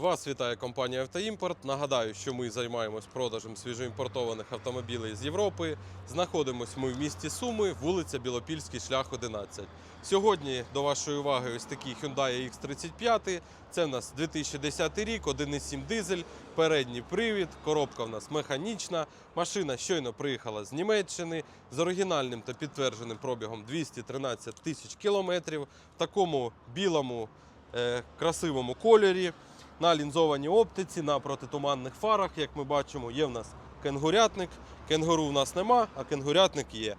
Вас вітає компанія Автоімпорт. Нагадаю, що ми займаємось продажем свіжоімпортованих автомобілів з Європи. Знаходимось ми в місті Суми, вулиця Білопільський, шлях 11. Сьогодні до вашої уваги ось такий Hyundai X35. Це в нас 2010 рік, 1,7 дизель, передній привід, коробка в нас механічна. Машина щойно приїхала з Німеччини з оригінальним та підтвердженим пробігом 213 тисяч кілометрів в такому білому е, красивому кольорі на лінзованій оптиці, на протитуманних фарах, як ми бачимо, є в нас кенгурятник. Кенгуру в нас нема, а кенгурятник є.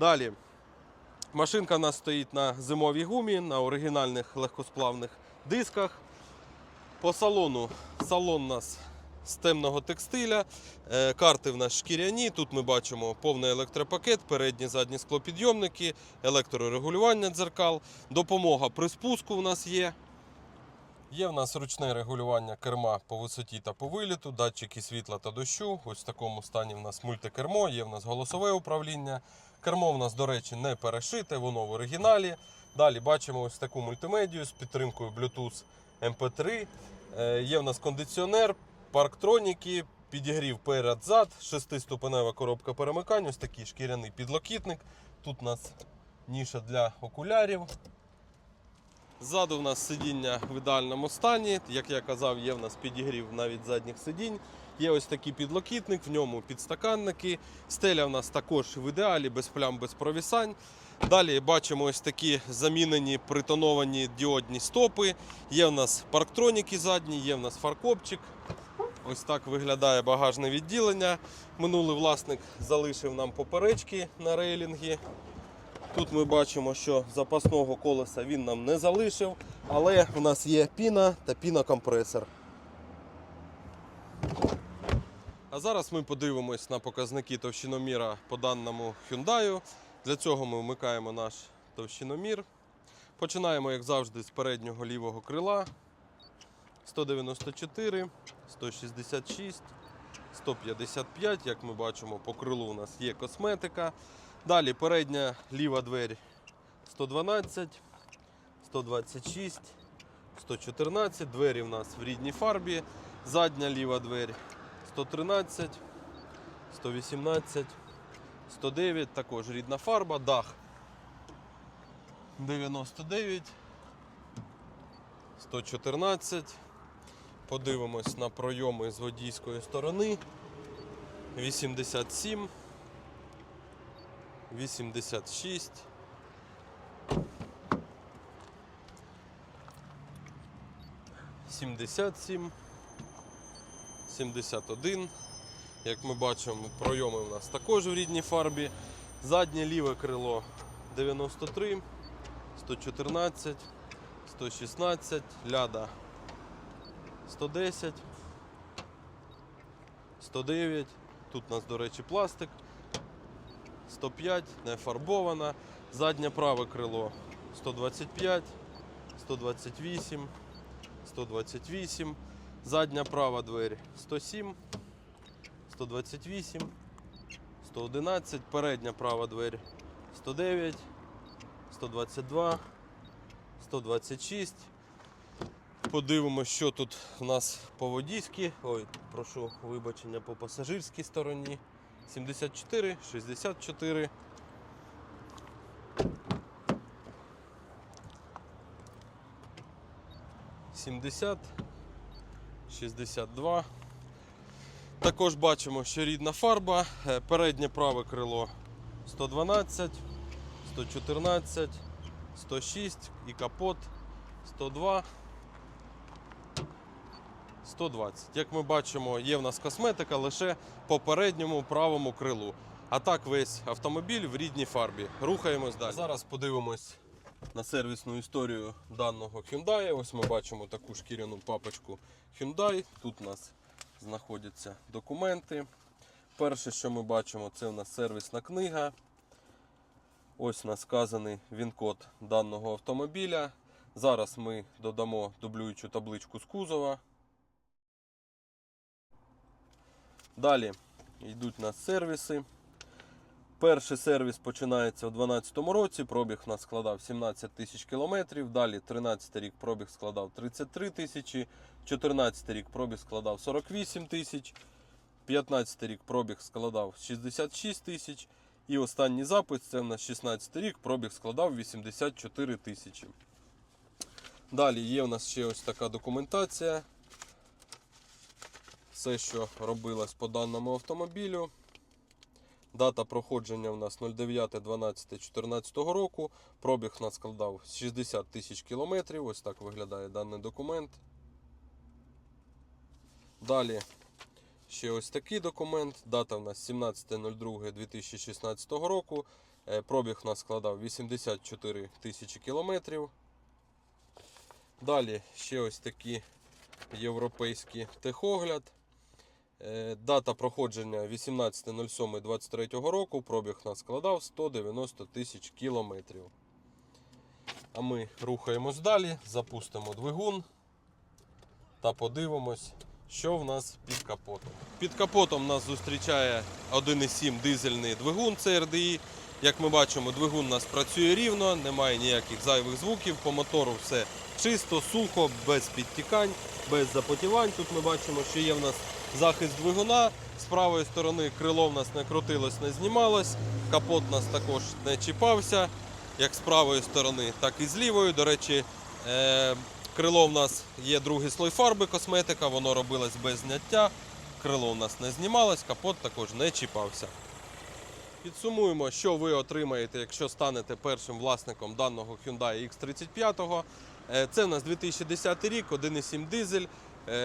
Далі. Машинка в нас стоїть на зимовій гумі, на оригінальних легкосплавних дисках. По салону салон у нас з темного текстиля. Е, Карти в нас шкіряні. Тут ми бачимо повний електропакет, передні задні склопідйомники, електрорегулювання дзеркал, допомога при спуску в нас є. Є в нас ручне регулювання керма по висоті та по виліту, датчики світла та дощу. Ось в такому стані в нас мультикермо, є в нас голосове управління. Кермо в нас, до речі, не перешите, воно в оригіналі. Далі бачимо ось таку мультимедію з підтримкою Bluetooth MP3. Е, Є в нас кондиціонер, парктроніки, підігрів перед-зад, шестиступенева коробка перемикань, ось такий шкіряний підлокітник. Тут у нас ніша для окулярів. Ззаду в нас сидіння в ідеальному стані. Як я казав, є в нас підігрів навіть задніх сидінь. Є ось такий підлокітник, в ньому підстаканники. Стеля в нас також в ідеалі, без плям, без провісань. Далі бачимо ось такі замінені притоновані діодні стопи. Є в нас парктроніки задні, є в нас фаркопчик. Ось так виглядає багажне відділення. Минулий власник залишив нам поперечки на рейлінгі. Тут ми бачимо, що запасного колеса він нам не залишив, але в нас є піна та пінокомпресор. А зараз ми подивимось на показники товщиноміра по даному Hyundai. Для цього ми вмикаємо наш товщиномір. Починаємо, як завжди, з переднього лівого крила. 194, 166, 155. Як ми бачимо, по крилу у нас є косметика. Далі передня ліва двері 112, 126, 114. Двері в нас в рідній фарбі. Задня ліва двері 113, 118, 109, також рідна фарба, дах 99, 114. Подивимось на пройоми з водійської сторони. 87. 86. Сімдесят сім, сімдесят один. Як ми бачимо, пройоми у нас також в рідній фарбі. Заднє ліве крило 93, 114, 116, ляда 110, 109. Тут у нас, до речі, пластик. 105, не фарбована. Заднє праве крило 125, 128, 128. Задня права двері 107, 128, 111. Передня права двері 109, 122, 126. Подивимося, що тут у нас по водійській. Ой, прошу вибачення по пасажирській стороні. 74, 64. Сімдесят, 62. Також бачимо, що рідна фарба, Е, переднє праве крило 112, 114, 106 і капот 102. 120. Як ми бачимо, є в нас косметика лише по передньому правому крилу. А так весь автомобіль в рідній фарбі. Рухаємось далі. Зараз подивимось на сервісну історію даного Hyundai. Ось ми бачимо таку шкіряну папочку Hyundai. Тут у нас знаходяться документи. Перше, що ми бачимо, це у нас сервісна книга. Ось у нас сказаний він-код даного автомобіля. Зараз ми додамо дублюючу табличку з кузова. Далі йдуть у нас сервіси. Перший сервіс починається у 2012 році. Пробіг у нас складав 17 тисяч кілометрів. Далі 13 рік пробіг складав 33 тисячі, 14 рік пробіг складав 48 тисяч, 15 рік пробіг складав 66 тисяч. І останній запис це в нас 16 рік, пробіг складав 84 тисячі. Далі є у нас ще ось така документація. Все, що робилось по даному автомобілю. Дата проходження у нас 09.12.14 року. Пробіг нас складав 60 тисяч кілометрів. Ось так виглядає даний документ. Далі ще ось такий документ. Дата у нас 17.02.2016 року. Е, Пробіг нас складав 84 тисячі кілометрів. Далі ще ось такі європейські техогляд. Е, Дата проходження 18.07.23 року. Пробіг нас складав 190 тисяч кілометрів. А ми рухаємось далі, запустимо двигун та подивимось, що в нас під капотом. Під капотом нас зустрічає 1,7 дизельний двигун CRDI. Як ми бачимо, двигун у нас працює рівно, немає ніяких зайвих звуків. По мотору все чисто, сухо, без підтікань, без запотівань. Тут ми бачимо, що є в нас захист двигуна. З правої сторони крило в нас не крутилось, не знімалось. Капот у нас також не чіпався, як з правої сторони, так і з лівої. До речі, е- крило в нас є другий слой фарби, косметика, воно робилось без зняття. Крило у нас не знімалось, капот також не чіпався. Підсумуємо, що ви отримаєте, якщо станете першим власником даного Hyundai X35. Е, Це у нас 2010 рік, 1,7 дизель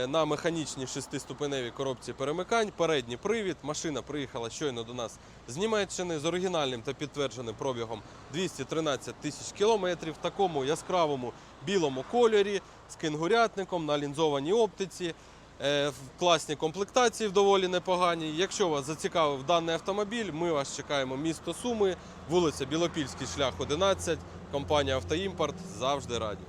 на механічній шестиступеневій коробці перемикань, передній привід. Машина приїхала щойно до нас з Німеччини з оригінальним та підтвердженим пробігом 213 тисяч кілометрів в такому яскравому білому кольорі з кенгурятником на лінзованій оптиці. Е, в класній комплектації в доволі непоганій. Якщо вас зацікавив даний автомобіль, ми вас чекаємо місто Суми, вулиця Білопільський шлях 11, компанія Автоімпорт завжди раді.